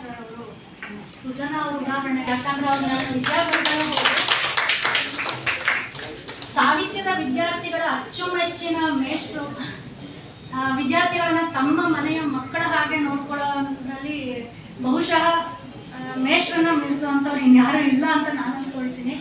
Sir ಅವರು ಸುಜನಾ ಅವ್ರ ಉದಾಹರಣೆ, ಯಾಕಂದ್ರೆ ಅವ್ರು ಸಾಹಿತ್ಯದ ವಿದ್ಯಾರ್ಥಿಗಳ ಅಚ್ಚುಮೆಚ್ಚಿನ ಮೇಷ್ಟ್ರು ವಿದ್ಯಾರ್ಥಿಗಳನ್ನ ತಮ್ಮ ಮನೆಯ ಮಕ್ಕಳ ಹಾಗೆ ನೋಡ್ಕೊಳ್ಳೋದ್ರಲ್ಲಿ ಬಹುಶಃ ಮೇಷ್ಟ್ರನ್ನ ಮೀರಿಸುವಂಥವ್ರು ಇನ್ಯಾರು ಇಲ್ಲ ಅಂತ ನಾನು ಅಂದ್ಕೊಳ್ತೀನಿ.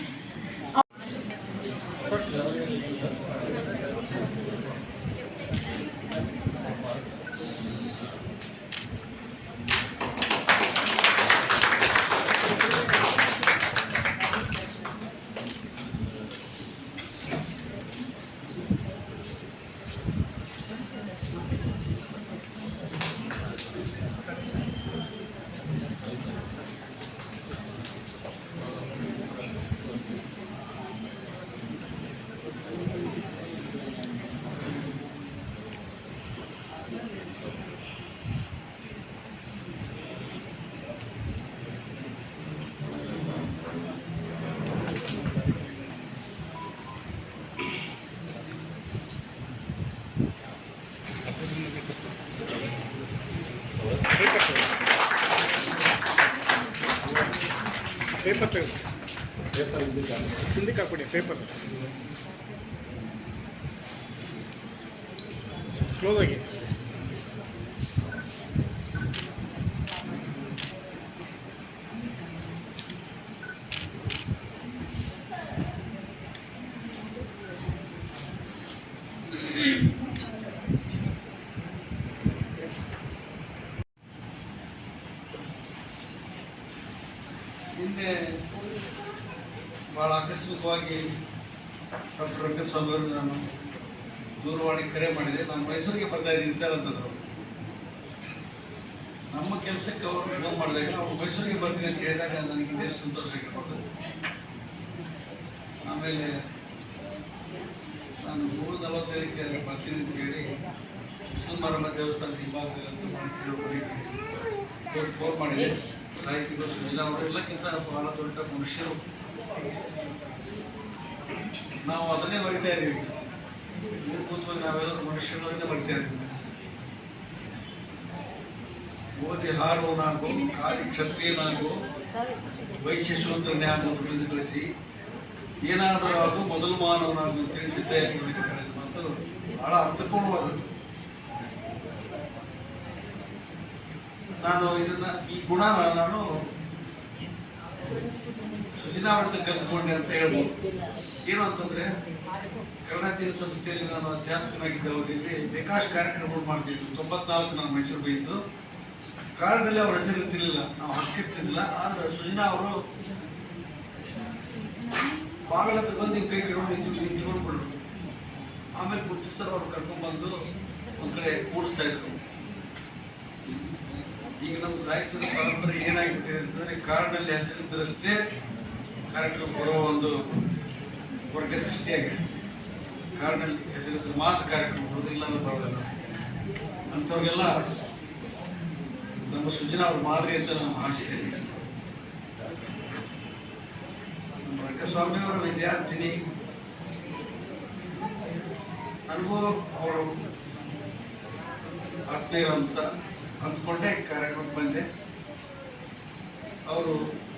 ಪೇಪರ್ ತೆಗೆದು. ಹಿಂದಕ್ಕೆ ಹಾಕ್ಬಿಡಿ. ಪೇಪರ್ ಕ್ಲೋಸ್ ಆಗಿ ನಿನ್ನೆ ಭಾಳ ಆಕಸ್ಮಿಕವಾಗಿ ಡಾಕ್ಟರ್ ರಂಗಸ್ವಾಮಿ ಅವರು ನಾನು ದೂರವಾಣಿ ಕರೆ ಮಾಡಿದೆ. ನಾನು ಮೈಸೂರಿಗೆ ಬರ್ತಾ ಇದ್ದೀನಿ ಸರ್ ಅಂತಂದರು. ನಮ್ಮ ಕೆಲಸಕ್ಕೆ ಅವರು ಫೋನ್ ಮಾಡಿದಾಗ ಅವ್ರು ಮೈಸೂರಿಗೆ ಬರ್ತೀನಿ ಅಂತ ಹೇಳಿದಾಗ ನನಗೆ ಎಷ್ಟು ಸಂತೋಷ ಆಗಿರ್ಬೋದು. ಆಮೇಲೆ ನಾನು ಮೂರು ನಲವತ್ತೈದಕ್ಕೆ ಬರ್ತೀನಿ ಅಂತ ಹೇಳಿ ಮುಸಲ್ಮಾರಮ್ಮ ದೇವಸ್ಥಾನದ ಹಿಂಭಾಗದಲ್ಲಿ ಫೋನ್ ಮಾಡಿದೆ ಸಾಹಿತಿಗಳು ಸುಜನಾ ಅವರು ಎಲ್ಲಕ್ಕಿಂತ ಬಹಳ ದೊಡ್ಡ ಮನುಷ್ಯರು. ನಾವು ಅದನ್ನೇ ಬರಿತಾ ಇದ್ದೀವಿ. ಮೂಲಭೂತವಾಗಿ ನಾವೆಲ್ಲರೂ ಮನುಷ್ಯರು ಅದನ್ನೇ ಬರಿತಾ ಇದ್ದೀವಿ. ಓದಿ ಹಾರುವನಾಗು ಕಾಲಿ ಕ್ಷತ್ರಿಯ ವೈಶ್ಯ ವೈಶಿಷ್ಟ ತಿಳಿಸಿ ಏನಾದರೂ ಅದು ಮೊದಲು ಮಾನವನಾಗಿ ತಿಳಿಸಿದ್ದೆ ಮಾತು ಬಹಳ ಅರ್ಥಪೂರ್ಣವಾದದ್ದು. ನಾನು ಇದನ್ನ ಈ ಗುಣನ ನಾನು ಅವ್ರದ್ದು ಕಲ್ತ್ಕೊಂಡೆ ಅಂತ ಹೇಳ್ಬೋದು. ಏನು ಅಂತಂದ್ರೆ ಕರ್ನಾಟಕ ಸಂಸ್ಥೆಯಲ್ಲಿ ನಾನು ಅಧ್ಯಾಪಕನಾಗಿದ್ದ ಅವಧಿಯಲ್ಲಿ ಬೇಕಾಷ್ಟು ಕಾರ್ಯಕ್ರಮಗಳು ಮಾಡ್ತಿದ್ರು ತೊಂಬತ್ನಾಲ್ಕು ನಾನು ಮೈಸೂರು ಬೈದು ಕಾರ್ಡಲ್ಲಿ ಅವ್ರ ಹೆಸರು ಇರ್ತಿರ್ಲಿಲ್ಲ ನಾವು ಹಚ್ಚಿರ್ತಿರ್ಲಿಲ್ಲ ಆದ್ರೆ ಸುಜಿನಾ ಅವರು ಬಾಗಲಕ್ಕೆ ಬಂದು ಕೈ ಹಿಡ್ಕೊಂಡು ನಿಂತು ಆಮೇಲೆ ಗುರುತಿಸ್ತಾರೆ ಅವ್ರು ಕರ್ಕೊಂಡ್ಬಂದು ಒಂದ್ ಕಡೆ ಕೂಡಿಸ್ತಾ ಇದ್ರು. ಈಗ ನಮ್ಮ ಸಾಹಿತ್ಯದ ಪರಂಪರೆ ಏನಾಗಿದೆ ಅಂತಂದ್ರೆ ಹೆಸರು ಹೆಸರಿದ್ದರಷ್ಟೇ ಕಾರ್ಯಕ್ರಮ ಬರುವ ಒಂದು ವರ್ಗ ಸೃಷ್ಟಿಯಾಗಿದೆ. ಕಾರಣ ಹೆಸರಿದ್ರೆ ಮಾತ್ರ ಕಾರ್ಯಕ್ರಮ ಬರೋದು ಇಲ್ಲ ಅಂದ್ರೆ ಬರೋದಿಲ್ಲ. ಅಂಥವ್ರಿಗೆಲ್ಲ ನಮ್ಮ ಸೂಚನಾ ಅವ್ರ ಮಾದರಿ ಅಂತ ನಮ್ಮ ಭಾವಿಸ್ತೇನೆ ನಮ್ಮ ರಂಗಸ್ವಾಮಿ ಅವರ ವಿದ್ಯಾರ್ಥಿನಿ ಅನುಭವ ಅವರು ಆತ್ಮೀಯರು ಅಂತ ಅಂದ್ಕೊಂಡೇ ಕಾರ್ಯಕ್ರಮಕ್ಕೆ ಬಂದೆ. ಅವರು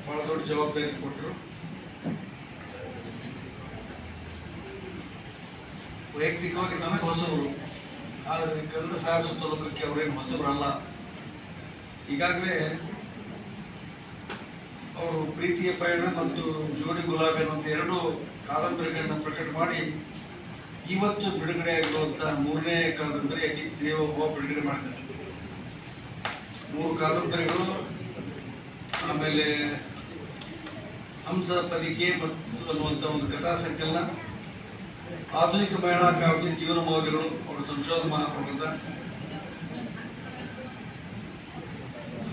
ಭಾಳ ದೊಡ್ಡ ಜವಾಬ್ದಾರಿ ಕೊಟ್ಟರು. ವೈಯಕ್ತಿಕವಾಗಿ ನಮಗೆ ಹೊಸಬರು. ಆದರೆ ಕನ್ನಡ ಸಾಹಿತ್ಯ ಲೋಕಕ್ಕೆ ಅವರೇನು ಹೊಸಬರಲ್ಲ. ಈಗಾಗಲೇ ಅವರು ಪ್ರೀತಿಯ ಪಯಣ ಮತ್ತು ಜೋಡಿ ಗುಲಾಬಿ ಅನ್ನುವಂಥ ಎರಡು ಕಾದಂಬರಿಗಳನ್ನ ಪ್ರಕಟ ಮಾಡಿ ಇವತ್ತು ಬಿಡುಗಡೆ ಆಗಿರುವಂಥ ಮೂರನೇ ಕಾದಂಬರಿ ಅತಿ ದೇವೋಭವ ಬಿಡುಗಡೆ ಮಾಡಿದ್ದಾರೆ. ಮೂರು ಕಾದಂಬರಿಗಳು, ಆಮೇಲೆ ಹಂಸ ಪದಿಕೆ ಮತ್ತು ಅನ್ನುವಂಥ ಒಂದು ಕಥಾ ಸಂಕಲನ ಆಧುನಿಕ ಮಹಿಳಾ ಕಾವ್ಯ ಜೀವನ ಮೌಲ್ಯಗಳು ಅವರ ಸಂಶೋಧನಾ ಪ್ರಬಂಧ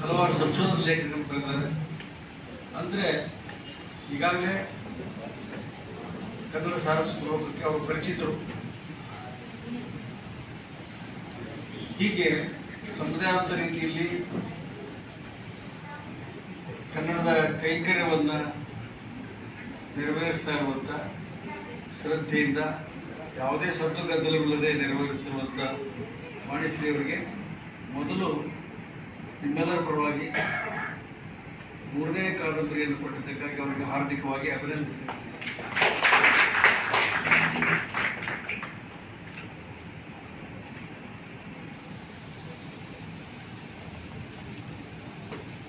ಹಲವಾರು ಸಂಶೋಧನ ಲೇಖಕರು ಬರೆದಿದ್ದಾರೆ. ಅಂದರೆ ಈಗಾಗಲೇ ಕನ್ನಡ ಲೋಕಕ್ಕೆ ಅವರು ಪರಿಚಿತರು. ಹೀಗೆ ತಮ್ಮದೇ ರೀತಿಯಲ್ಲಿ ಕನ್ನಡದ ಕೈಂಕರ್ಯವನ್ನು ನೆರವೇರಿಸ್ತಾ ಇರುವಂಥ ಶ್ರದ್ಧೆಯಿಂದ ಯಾವುದೇ ಸದ್ದು ಗದ್ದಲವಿಲ್ಲದೆ ನೆರವೇರಿಸಿರುವಂಥ ವಾಣಿಶ್ರೀಯವರಿಗೆ ಮೊದಲು ನಿಮ್ಮೆಲ್ಲರ ಪರವಾಗಿ ಮೂರನೇ ಕಾದಂಬರಿಯನ್ನು ಕೊಟ್ಟಿದ್ದಕ್ಕಾಗಿ ಅವರಿಗೆ ಹಾರ್ದಿಕವಾಗಿ ಅಭಿನಂದಿಸಿದೆ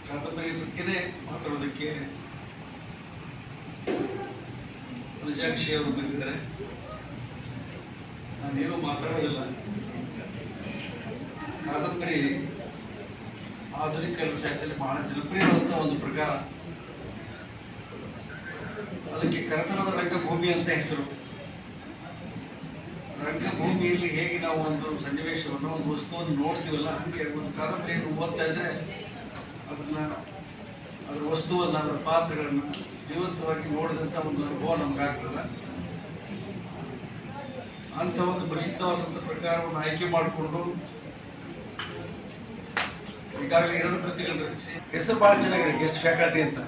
ಕಾದಂಬರಿ ಬಗ್ಗೆನೇ ಮಾತಾಡೋದಕ್ಕೆ ಅವರು ಬಂದಿದ್ದಾರೆ. ನಾನೇನು ಮಾತಾಡೋದಿಲ್ಲ. ಕಾದಂಬರಿ ಆಧುನಿಕ ಸಾಹಿತ್ಯದಲ್ಲಿ ಬಹಳ ಜನಪ್ರಿಯವಾದಂಥ ಒಂದು ಪ್ರಕಾರ ಅದಕ್ಕೆ ಕರತನದ ರಂಗಭೂಮಿ ಅಂತ ಹೆಸರು. ರಂಗಭೂಮಿಯಲ್ಲಿ ಹೇಗೆ ನಾವು ಒಂದು ಸನ್ನಿವೇಶವನ್ನು, ಒಂದು ವಸ್ತುವನ್ನು ನೋಡ್ತೀವಲ್ಲ, ಹಾಗೆ ಒಂದು ಕಾದಂಬರಿಯನ್ನು ಓದ್ತಾ ಇದ್ರೆ ಅದನ್ನ, ಅದರ ವಸ್ತುವನ್ನು, ಅದರ ಪಾತ್ರಗಳನ್ನು ಜೀವಂತವಾಗಿ ನೋಡಿದಂಥ ಒಂದು ಅನುಭವ ನಮಗಾಗ್ತದೆ. ಅಂಥ ಒಂದು ಪ್ರಸಿದ್ಧವಾದಂಥ ಪ್ರಕಾರವನ್ನು ಆಯ್ಕೆ ಮಾಡಿಕೊಂಡು ಈಗಾಗಲೇ ಎರಡು ಕೃತಿಗಳು ರಚಿಸಿ. ಹೆಸರು ಭಾಳ ಚೆನ್ನಾಗಿದೆ ಗೆಸ್ಟ್ ಫ್ಯಾಕಲ್ಟಿ ಅಂತ.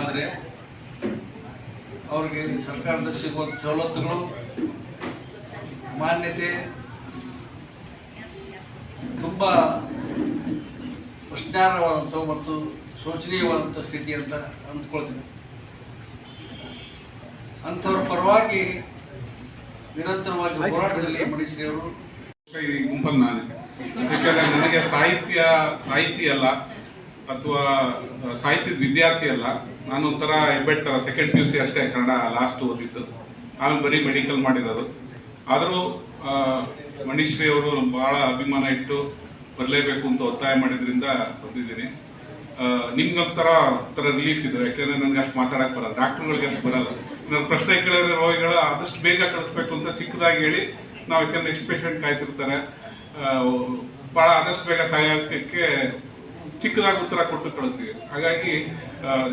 ಆದರೆ ಅವ್ರಿಗೆ ಸರ್ಕಾರದ ಸಿಗುವಂಥ ಸವಲತ್ತುಗಳು, ಮಾನ್ಯತೆ ತುಂಬ ಪ್ರಶ್ನಾರ್ಹವಾದಂಥ ಮತ್ತು ಶೋಚನೀಯವಾದಂಥ ಸ್ಥಿತಿ ಅಂತ ಅಂದ್ಕೊಳ್ತೀನಿ. ಅಂಥವ್ರ ಪರವಾಗಿ ನಿರಂತರವಾಗಿ ಹೋರಾಟದಲ್ಲಿ ಮಣಿಸಿದವರು ಈ ಗುಂಪಲ್ಲಿ ನಾನು. ಯಾಕೆಂದರೆ ನನಗೆ ಸಾಹಿತ್ಯ ಸಾಹಿತಿ ಅಲ್ಲ ಅಥವಾ ಸಾಹಿತ್ಯದ ವಿದ್ಯಾರ್ಥಿ ಅಲ್ಲ. ನಾನು ಒಂಥರ ಹೆಬ್ಬೆಟ್ ಥರ ಸೆಕೆಂಡ್ ಪಿ ಯು ಸಿ ಅಷ್ಟೇ ಕನ್ನಡ ಲಾಸ್ಟ್ ಓದಿದ್ದು. ಆಮೇಲೆ ಬರೀ ಮೆಡಿಕಲ್ ಮಾಡಿರೋದು. ಆದರೂ ಮಣಿಶ್ರೀ ಅವರು ಭಾಳ ಅಭಿಮಾನ ಇಟ್ಟು ಬರಲೇಬೇಕು ಅಂತ ಒತ್ತಾಯ ಮಾಡಿದ್ರಿಂದ ಬಂದಿದ್ದೀನಿ. ನಿಮ್ಗೊಂಥರ ಒಂಥರ ರಿಲೀಫ್ ಇದೆ. ಯಾಕೆಂದ್ರೆ ನನಗೆ ಅಷ್ಟು ಮಾತಾಡಕ್ಕೆ ಬರಲ್ಲ. ಡಾಕ್ಟ್ರುಗಳಿಗೆ ಅಷ್ಟು ಬರಲ್ಲ. ನನ್ನ ಪ್ರಶ್ನೆ ಕೇಳಿದ್ರೆ ರೋಗಿಗಳು ಆದಷ್ಟು ಬೇಗ ಕಳಿಸ್ಬೇಕು ಅಂತ ಚಿಕ್ಕದಾಗಿ ಹೇಳಿ ನಾವು ಯಾಕೆಂದ್ರೆ ನೆಕ್ಸ್ಟ್ ಪೇಷಂಟ್ ಕಾಯ್ತಿರ್ತಾರೆ. ಭಾಳ ಆದಷ್ಟು ಬೇಗ ಸಹಾಯಕ್ಕೆ ಚಿಕ್ಕದಾಗಿ ಉತ್ತರ ಕೊಟ್ಟು ಕಳಿಸ್ತೀವಿ. ಹಾಗಾಗಿ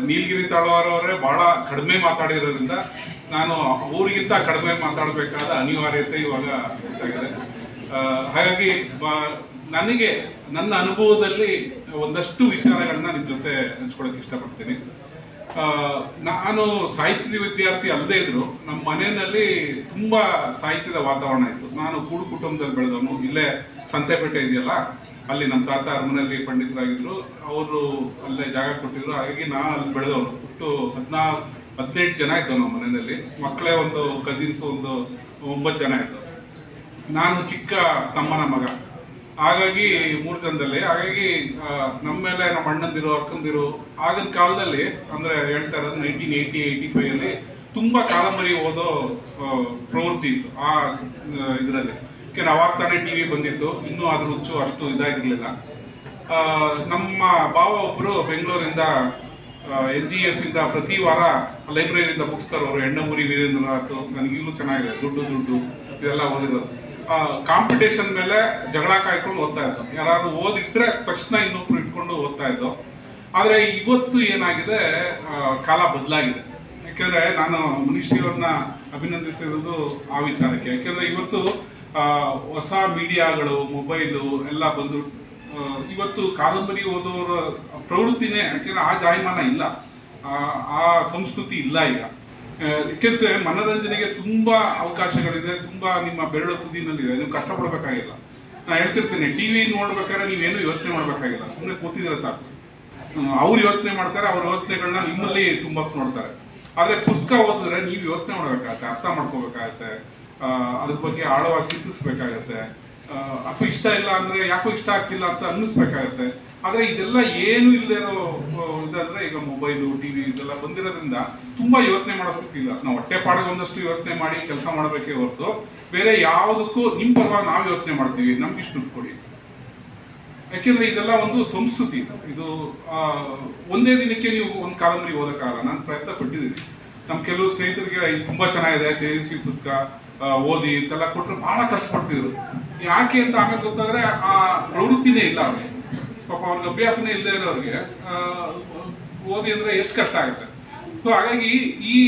ನೀಲಗಿರಿ ತಾಳುವಾರವರೇ ಭಾಳ ಕಡಿಮೆ ಮಾತಾಡಿರೋದ್ರಿಂದ ನಾನು ಊರಿಗಿಂತ ಕಡಿಮೆ ಮಾತಾಡಬೇಕಾದ ಅನಿವಾರ್ಯತೆ ಇವಾಗ ಗೊತ್ತಾಗಿದೆ ಹಾಗಾಗಿ ನನಗೆ, ನನ್ನ ಅನುಭವದಲ್ಲಿ ಒಂದಷ್ಟು ವಿಚಾರಗಳನ್ನ ನಿಮ್ಮ ಜೊತೆ ಹಂಚ್ಕೊಳಕ್ಕೆ ಇಷ್ಟಪಡ್ತೀನಿ. ನಾನು ಸಾಹಿತ್ಯದ ವಿದ್ಯಾರ್ಥಿ ಅಲ್ಲದೇ ಇದ್ರು. ನಮ್ಮ ಮನೆಯಲ್ಲಿ ತುಂಬಾ ಸಾಹಿತ್ಯದ ವಾತಾವರಣ ಇತ್ತು. ನಾನು ಕೂಡು ಕುಟುಂಬದಲ್ಲಿ ಬೆಳೆದವನು. ಇಲ್ಲೇ ಸಂತೆಪೇಟೆ ಇದೆಯಲ್ಲ, ಅಲ್ಲಿ ನಮ್ಮ ತಾತ ಅರಮನೆಯಲ್ಲಿ ಪಂಡಿತರಾಗಿದ್ರು. ಅವರು ಅಲ್ಲೇ ಜಾಗ ಕೊಟ್ಟಿದ್ರು. ಹಾಗಾಗಿ ನಾ ಅಲ್ಲಿ ಬೆಳೆದವನು. ಒಟ್ಟು ಹದಿನಾಲ್ಕು ಹದಿನೆಂಟು ಜನ ಇದ್ದವು ನಮ್ಮ ಮನೆಯಲ್ಲಿ. ಮಕ್ಕಳೇ ಒಂದು ಕಸಿನ್ಸ್ ಒಂದು, ಒಂಬತ್ತು ಜನ ಇದ್ದವು. ನಾನು ಚಿಕ್ಕ ತಮ್ಮನ ಮಗ. ಹಾಗಾಗಿ ಮೂರು ಜನದಲ್ಲಿ, ಹಾಗಾಗಿ ನಮ್ಮ ಮೇಲೆ ನಮ್ಮ ಅಣ್ಣಂದಿರು, ಅಕ್ಕಂದಿರು ಆಗಿನ ಕಾಲದಲ್ಲಿ, ಅಂದ್ರೆ ಹೇಳ್ತಾ ಇರೋದು ನೈನ್ಟೀನ್ ಏಯ್ಟಿ ಏಯ್ಟಿ ಫೈವಲ್ಲಿ ತುಂಬಾ ಕಾದಂಬರಿ ಓದೋ ಪ್ರವೃತ್ತಿ ಇತ್ತು ಆ ಇದರಲ್ಲಿ. ಯಾಕೆಂದ್ರೆ ಅವಾಗ ತಾನೇ ಟಿ ವಿ ಬಂದಿತ್ತು, ಇನ್ನೂ ಅದ್ರ ಹುಚ್ಚು ಅಷ್ಟು ಇದಾಗಿರಲಿಲ್ಲ. ನಮ್ಮ ಭಾವ ಒಬ್ಬರು ಬೆಂಗಳೂರಿಂದ ಎನ್ ಜಿ ಎಫ್ ಇಂದ ಪ್ರತಿ ವಾರ ಲೈಬ್ರರಿಯಿಂದ ಬುಕ್ಸ್ ತರೋರು ಎಣ್ಣಮೂರಿ ವೀರೇಂದ್ರನಾಥ್ ನನಗೀಗಲೂ ಚೆನ್ನಾಗಿದೆ, ದುಡ್ಡು ದುಡ್ಡು ಇದೆಲ್ಲ ಓದಿರೋದು ಕಾಂಪಿಟೇಷನ್ ಮೇಲೆ ಜಗಳ ಕಾಯ್ಕೊಂಡು ಓದ್ತಾ ಇದ್ದೋ. ಯಾರಾದ್ರು ಓದಿದ್ರೆ ತಕ್ಷಣ ಇನ್ನೊಬ್ರು ಇಟ್ಕೊಂಡು ಓದ್ತಾ ಇದ್ದೋ. ಆದರೆ ಇವತ್ತು ಏನಾಗಿದೆ ಕಾಲ ಬದಲಾಗಿದೆ. ಯಾಕೆಂದರೆ ನಾನು ಮನುಷ್ಯರನ್ನ ಅಭಿನಂದಿಸಿರೋದು ಆ ವಿಚಾರಕ್ಕೆ. ಯಾಕೆಂದರೆ ಇವತ್ತು ಹೊಸ ಮೀಡಿಯಾಗಳು, ಮೊಬೈಲು ಎಲ್ಲ ಬಂದು ಇವತ್ತು ಕಾದಂಬರಿ ಓದೋರ ಪ್ರವೃತ್ತಿನೇ, ಯಾಕೆಂದರೆ ಆ ಜಾಯಮಾನ ಇಲ್ಲ. ಆ ಸಂಸ್ಕೃತಿ ಇಲ್ಲ ಈಗ. ಆ, ಯಾಕೆಂದ್ರೆ ಮನೋರಂಜನೆಗೆ ತುಂಬಾ ಅವಕಾಶಗಳಿದೆ ತುಂಬಾ ನಿಮ್ಮ ಬೆರಳು ತುದಿನಲ್ಲಿದೆ ನೀವು ಕಷ್ಟಪಡಬೇಕಾಗಿಲ್ಲ. ನಾನು ಹೇಳ್ತಿರ್ತೀನಿ ಟಿವಿ ನೋಡ್ಬೇಕಾದ್ರೆ ನೀವೇನು ಯೋಚನೆ ಮಾಡಬೇಕಾಗಿಲ್ಲ ಸುಮ್ಮನೆ ಕೂತಿದ್ರೆ ಸಾಕು. ಅವ್ರು ಯೋಚನೆ ಮಾಡ್ತಾರೆ ಅವ್ರ ಯೋಚನೆಗಳನ್ನ ನಿಮ್ಮಲ್ಲಿ ತುಂಬ ನೋಡ್ತಾರೆ. ಆದ್ರೆ ಪುಸ್ತಕ ಓದಿದ್ರೆ ನೀವು ಯೋಚನೆ ಮಾಡ್ಬೇಕಾಗತ್ತೆ ಅರ್ಥ ಮಾಡ್ಕೋಬೇಕಾಗತ್ತೆ ಅದ್ರ ಬಗ್ಗೆ ಆಳವಾಗಿ ಚಿಂತಿಸ್ಬೇಕಾಗತ್ತೆ ಅಪ್ಪ ಇಷ್ಟ ಇಲ್ಲ ಅಂದ್ರೆ ಯಾಕೋ ಇಷ್ಟ ಆಗ್ತಿಲ್ಲ ಅಂತ ಅನ್ನಿಸ್ಬೇಕಾಗತ್ತೆ. ಆದ್ರೆ ಇದೆಲ್ಲ ಏನು ಇಲ್ಲದೆ ಇರೋ ಇದಂದ್ರೆ ಈಗ ಮೊಬೈಲು, ಟಿವಿ ಇದೆಲ್ಲ ಬಂದಿರೋದ್ರಿಂದ ತುಂಬಾ ಯೋಚನೆ ಮಾಡೋ ಸ್ಥಿತಿ ಇಲ್ಲ. ನಾವು ಹೊಟ್ಟೆ ಪಾಡಿಗೆ ಒಂದಷ್ಟು ಯೋಚನೆ ಮಾಡಿ ಕೆಲಸ ಮಾಡಬೇಕೇ ಹೊರತು ಬೇರೆ ಯಾವುದಕ್ಕೂ ನಿಮ್ಮ ಪರವಾಗಿ ನಾವು ಯೋಚನೆ ಮಾಡ್ತೀವಿ. ನಮ್ಗೆ ಇಷ್ಟು ಕೊಡಿ. ಯಾಕೆಂದ್ರೆ ಇದೆಲ್ಲ ಒಂದು ಸಂಸ್ಕೃತಿ. ಇದು. ಒಂದೇ ದಿನಕ್ಕೆ ನೀವು ಒಂದು ಕಾದಂಬರಿ ಓದೋಕ್ಕಾಗಲ್ಲ ನಾನು ಪ್ರಯತ್ನ ಪಟ್ಟಿದ್ದೀನಿ. ನಮ್ಮ ಕೆಲವು ಸ್ನೇಹಿತರಿಗೆ ಇದು ತುಂಬಾ ಚೆನ್ನಾಗಿದೆ. ಜೆ ಪುಸ್ತಕ ಓದಿ ಅಂತೆಲ್ಲ ಕೊಟ್ಟರು ಬಹಳ ಕಷ್ಟಪಡ್ತಿದ್ರು. ಯಾಕೆ ಅಂತ ಆಮೇಲೆ ಗೊತ್ತಾದ್ರೆ, ಆ, ಪ್ರವೃತ್ತಿನೇ ಇಲ್ಲ ಅವ್ರಿಗೆ. ಪಾಪ ಅವ್ರಿಗೆ ಅಭ್ಯಾಸನೇ ಇಲ್ಲದೆ ಇರೋರಿಗೆ ಓದಿ ಅಂದರೆ ಎಷ್ಟು ಕಷ್ಟ ಆಗುತ್ತೆ. ಸೊ ಹಾಗಾಗಿ ಈ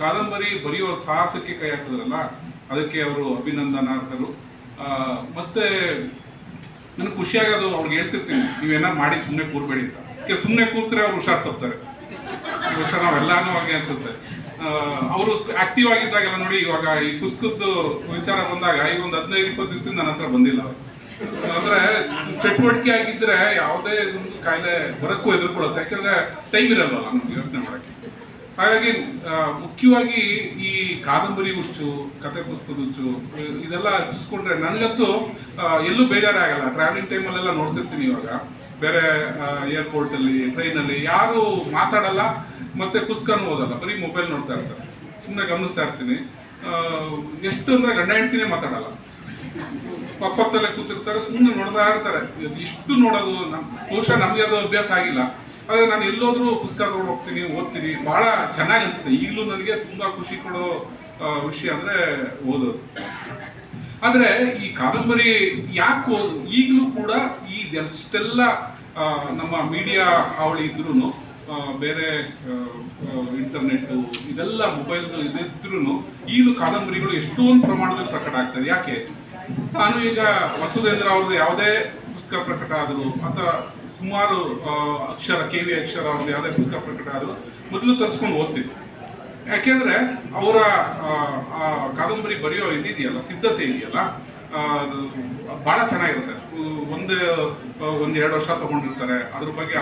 ಕಾದಂಬರಿ ಬರೆಯುವ ಸಾಹಸಕ್ಕೆ ಕೈ ಹಾಕಿದ್ರಲ್ಲ, ಅದಕ್ಕೆ ಅವರು ಅಭಿನಂದನಾರ್ಹರು ಮತ್ತು ನನಗೆ ಖುಷಿಯಾಗೋದು ಅವ್ರಿಗೆ ಹೇಳ್ತಿರ್ತೀನಿ ನೀವೇನಾರು ಮಾಡಿ ಸುಮ್ಮನೆ ಕೂರ್ಬೇಡಿ ಅಂತ. ಸುಮ್ಮನೆ ಕೂತ್ರೆ ಅವ್ರು ಹುಷಾರ್ ತಪ್ತಾರೆ. ಬಹುಶಃ ನಾವೆಲ್ಲಾನು ಹಾಗೆ ಅನ್ಸುತ್ತೆ. ಅವರು ಆಕ್ಟಿವ್ ಆಗಿದ್ದಾಗೆಲ್ಲ ನೋಡಿ, ಇವಾಗ ಈ ಪುಸ್ತಕದ್ದು ವಿಚಾರ ಬಂದಾಗ, ಈಗ ಒಂದು ಹದಿನೈದು ಇಪ್ಪತ್ತು ದಿವಸದಿಂದ ನನ್ನ ಹತ್ರ ಬಂದಿಲ್ಲ ಅವರು. ಅಂದ್ರೆ ಚಟುವಟಿಕೆ ಆಗಿದ್ರೆ ಯಾವುದೇ ಒಂದು ಕಾಯಿಲೆ ಬರಕ್ಕೂ ಎದುರ್ಕೊಳ್ಳುತ್ತೆ ಯಾಕಂದ್ರೆ ಟೈಮ್ ಇರಲ್ವಲ್ಲ ನಮ್ಗೆ ಯೋಚನೆ ಮಾಡಕ್ಕೆ. ಹಾಗಾಗಿ ಮುಖ್ಯವಾಗಿ ಈ ಕಾದಂಬರಿ ಹುಚ್ಚು ಕತೆ ಪುಸ್ತಕದ ಹುಚ್ಚು, ಇದೆಲ್ಲ ಹಚ್ಚಿಸ್ಕೊಂಡ್ರೆ ನನಗಂತೂ ಎಲ್ಲೂ ಬೇಜಾರೇ ಆಗಲ್ಲ ಟ್ರಾವೆಲಿಂಗ್ ಟೈಮಲ್ಲೆಲ್ಲ ನೋಡ್ತಿರ್ತೀನಿ ಇವಾಗ. ಬೇರೆ ಏರ್ಪೋರ್ಟಲ್ಲಿ ಟ್ರೈನಲ್ಲಿ ಯಾರು ಮಾತಾಡಲ್ಲ, ಮತ್ತೆ ಪುಸ್ತಕನೂ ಓದಲ್ಲ. ಬರೀ ಮೊಬೈಲ್ ನೋಡ್ತಾ ಇರ್ತಾರೆ. ಸುಮ್ಮನೆ ಗಮನಿಸ್ತಾ ಇರ್ತೀನಿ. ಎಷ್ಟು ಅಂದ್ರೆ ಗಂಡ ಹೆಂಡ್ತಿನೇ ಮಾತಾಡಲ್ಲ. ಪಕ್ಕದಲ್ಲೇ ಕೂತಿರ್ತಾರೆ ಸುಮ್ಮನೆ ನೋಡ್ತಾ ಇರ್ತಾರೆ. ಇಷ್ಟು ನೋಡೋದು ನಮ್ ಬಹುಶಃ ನಮಗೆ ಅದು ಅಭ್ಯಾಸ ಆಗಿಲ್ಲ. ಆದರೆ ನಾನು ಎಲ್ಲೋದ್ರೂ ಪುಸ್ತಕ ತಗೊಂಡು ಹೋಗ್ತೀನಿ ಓದ್ತೀನಿ ಬಹಳ ಚೆನ್ನಾಗಿ ಅನಿಸುತ್ತೆ. ಈಗಲೂ ನನಗೆ ತುಂಬಾ ಖುಷಿ ಕೊಡೋ ವಿಷಯ ಅಂದ್ರೆ ಓದೋದು. ಆದರೆ ಈ ಕಾದಂಬರಿ ಯಾಕೆ ಓದು ಈಗಲೂ ಕೂಡ ಈ ಎಷ್ಟೆಲ್ಲ ಆ, ನಮ್ಮ ಮೀಡಿಯಾ ಹಾವಳಿ ಇದ್ರೂ ಬೇರೆ ಇಂಟರ್ನೆಟ್ಟು ಇದೆಲ್ಲ ಮೊಬೈಲ್ ಇದಿದ್ರೂ ಈಗಲೂ ಕಾದಂಬರಿಗಳು ಎಷ್ಟೊಂದು ಪ್ರಮಾಣದಲ್ಲಿ ಪ್ರಕಟ ಆಗ್ತದೆ ಯಾಕೆ? ನಾನು ಈಗ ವಸುಧೇಂದ್ರ ಅವ್ರದ್ದು ಯಾವುದೇ ಪುಸ್ತಕ ಪ್ರಕಟ ಆದರೂ ಅಥವಾ ಸುಮಾರು ಅಕ್ಷರ, ಕೆ ವಿ ಅಕ್ಷರ ಅವ್ರದ್ದು ಯಾವುದೇ ಪುಸ್ತಕ ಪ್ರಕಟ ಆದರೂ ಮೊದಲು ತರಿಸ್ಕೊಂಡು ಓದ್ತಿದ್ದೆ ಯಾಕೆಂದ್ರೆ ಅವರ ಕಾದಂಬರಿ ಬರೆಯೋ ಇದಿದೆಯಲ್ಲ, ಸಿದ್ಧತೆ ಇದೆಯಲ್ಲ ಅದು ಬಹಳ ಚೆನ್ನಾಗಿರುತ್ತೆ. ಒಂದು ಒಂದು ಎರಡು ವರ್ಷ ತಗೊಂಡಿರ್ತಾರೆ. ಅದ್ರ ಬಗ್ಗೆ